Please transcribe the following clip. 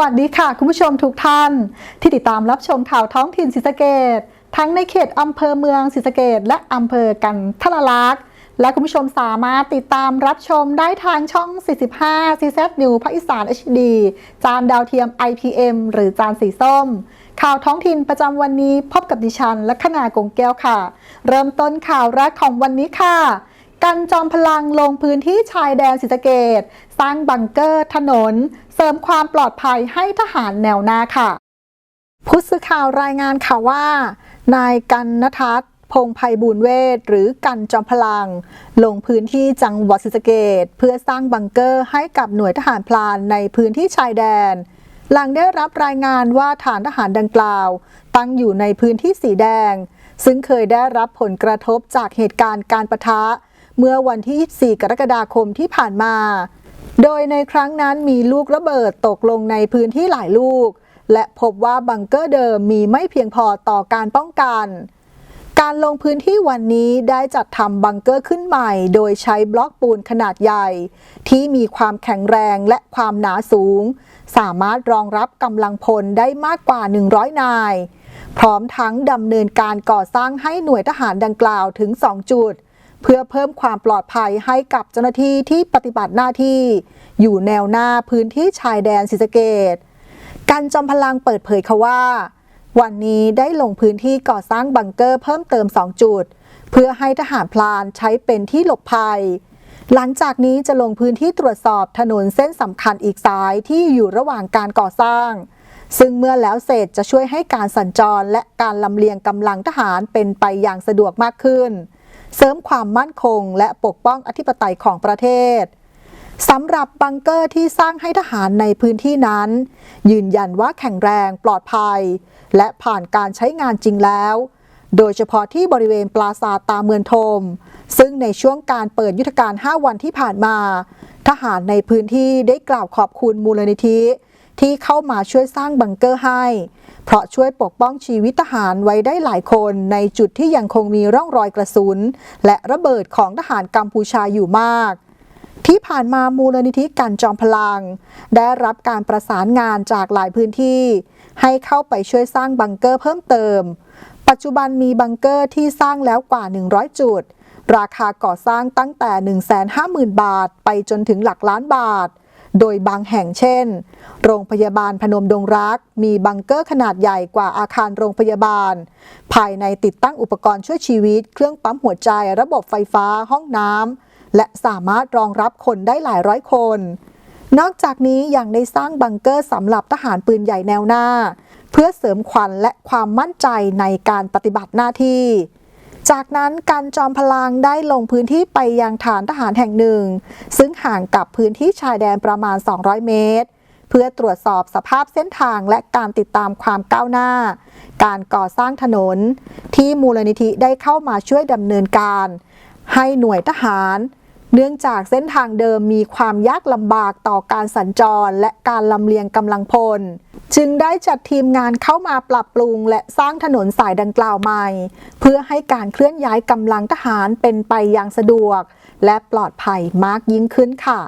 วัสดีค่ะ คุณผู้ชมทุกท่าน ที่ติดตามรับชมข่าวท้องถิ่นศรีสะเกดทั้งในเขตอำเภอเมืองศรีสะเกดและอำเภอกันทรลักษณ์และคุณผู้ชมสามารถติดตามรับชมได้ทางช่อง 45 CZ New ภาคอีสาน HD จานดาวเทียม IPM หรือจานสีส้ม ข่าวท้องถิ่นประจำวันนี้พบกับดิฉัน และขนากงแก้วค่ะ เริ่มต้นข่าวแรกของวันนี้ค่ะ กันจอมพลังลงพื้นที่ชายแดนศรีสะเกดสร้างบังเกอร์ถนน เสริมความปลอดภัยให้ทหารแนวหน้าค่ะ ผู้สื่อข่าวรายงานข่าวว่า นายกันนทัศน์พงไพบูลเวทหรือกันจอมพลัง ลงพื้นที่จังหวัดศรีสะเกดเพื่อสร้างบังเกอร์ให้กับหน่วยทหารพลานในพื้นที่ชายแดน หลังได้รับรายงานว่าฐานทหารดังกล่าว ตั้งอยู่ในพื้นที่สีแดง ซึ่งเคยได้รับผลกระทบจากเหตุการณ์การประทะ เมื่อวันที่ 24 กรกฎาคมที่ผ่านมา โดยในครั้งนั้นมีลูกระเบิดตกลงในพื้นที่หลายลูก และพบว่าบังเกอร์เดิมมีไม่เพียงพอต่อการป้องกัน การลงพื้นที่วันนี้ได้จัดทำบังเกอร์ขึ้นใหม่ โดยใช้บล็อกปูนขนาดใหญ่ ที่มีความแข็งแรงและความหนาสูง สามารถรองรับกำลังพลได้มากกว่า 100 นายพร้อมทั้งดำเนินการก่อสร้างให้หน่วยทหารดังกล่าวถึง 2 จุด เพื่อเพิ่มความปลอดภัยให้กับเจ้าหน้าที่ที่ปฏิบัติหน้าที่ อยู่แนวหน้าพื้นที่ชายแดนศรีสะเกดกันจอมพลังเปิดเผยค่ะว่า วันนี้ได้ลงพื้นที่ก่อสร้างบังเกอร์เพิ่มเติม 2 จุด เพื่อให้ทหารพลานใช้เป็นที่หลบภัย หลังจากนี้จะลงพื้นที่ตรวจสอบถนนเส้นสำคัญอีกสายที่อยู่ระหว่างการก่อสร้างซึ่งเมื่อแล้วเสร็จจะช่วยให้การสัญจรและการลำเลียงกำลังทหารเป็นไปอย่างสะดวกมากขึ้น เสริมความมั่นคง และปกป้องอธิปไตยของประเทศสำหรับบังเกอร์ที่สร้างให้ทหารในพื้นที่นั้น ยืนยันว่าแข็งแรงปลอดภัย และผ่านการใช้งานจริงแล้ว โดยเฉพาะที่บริเวณปราสาทตาเมืองทม ซึ่งในช่วงการเปิดยุทธการ 5 วันที่ผ่านมา ทหารในพื้นที่ได้กล่าวขอบคุณมูลนิธิที่เข้ามาช่วยสร้างบังเกอร์ให้ เพราะช่วยปกป้องชีวิตทหารไว้ได้หลายคนในจุดที่ยังคงมีร่องรอยกระสุน และระเบิดของทหารกัมพูชาอยู่มากที่ผ่านมามูลนิธิการจอมพลัง ได้รับการประสานงานจากหลายพื้นที่ ให้เข้าไปช่วยสร้างบังเกอร์เพิ่มเติม ปัจจุบันมีบังเกอร์ที่สร้างแล้วกว่า 100 จุด ราคาก่อสร้างตั้งแต่ 150,000 บาท ไปจนถึงหลักล้านบาท โดยบางแห่งเช่น โรงพยาบาลพนมดงรัก มีบังเกอร์ขนาดใหญ่กว่าอาคารโรงพยาบาล ภายในติดตั้งอุปกรณ์ช่วยชีวิต เครื่องปั๊มหัวใจ ระบบไฟฟ้า ห้องน้ำ และสามารถรองรับคนได้หลายร้อยคน นอกจากนี้ยังได้สร้างบังเกอร์สำหรับทหารปืนใหญ่แนวหน้า เพื่อเสริมขวัญและความมั่นใจในการปฏิบัติหน้าที่ จากนั้นการจอมพลังได้ลงพื้นที่ไปยังฐานทหารแห่งหนึ่ง ซึ่งห่างกับพื้นที่ชายแดนประมาณ 200 เมตร เพื่อตรวจสอบสภาพเส้นทางและการติดตามความก้าวหน้า การก่อสร้างถนน ที่มูลนิธิได้เข้ามาช่วยดำเนินการ ให้หน่วยทหาร เนื่องจากเส้นทางเดิมมีความยากลำบากต่อการสัญจรและการลำเลียงกำลังพล จึงได้จัดทีมงานเข้ามาปรับปรุง และสร้างถนนสายดังกล่าวใหม่ เพื่อให้การเคลื่อนย้ายกำลังทหารเป็นไปอย่างสะดวก และปลอดภัยมากยิ่งขึ้นค่ะ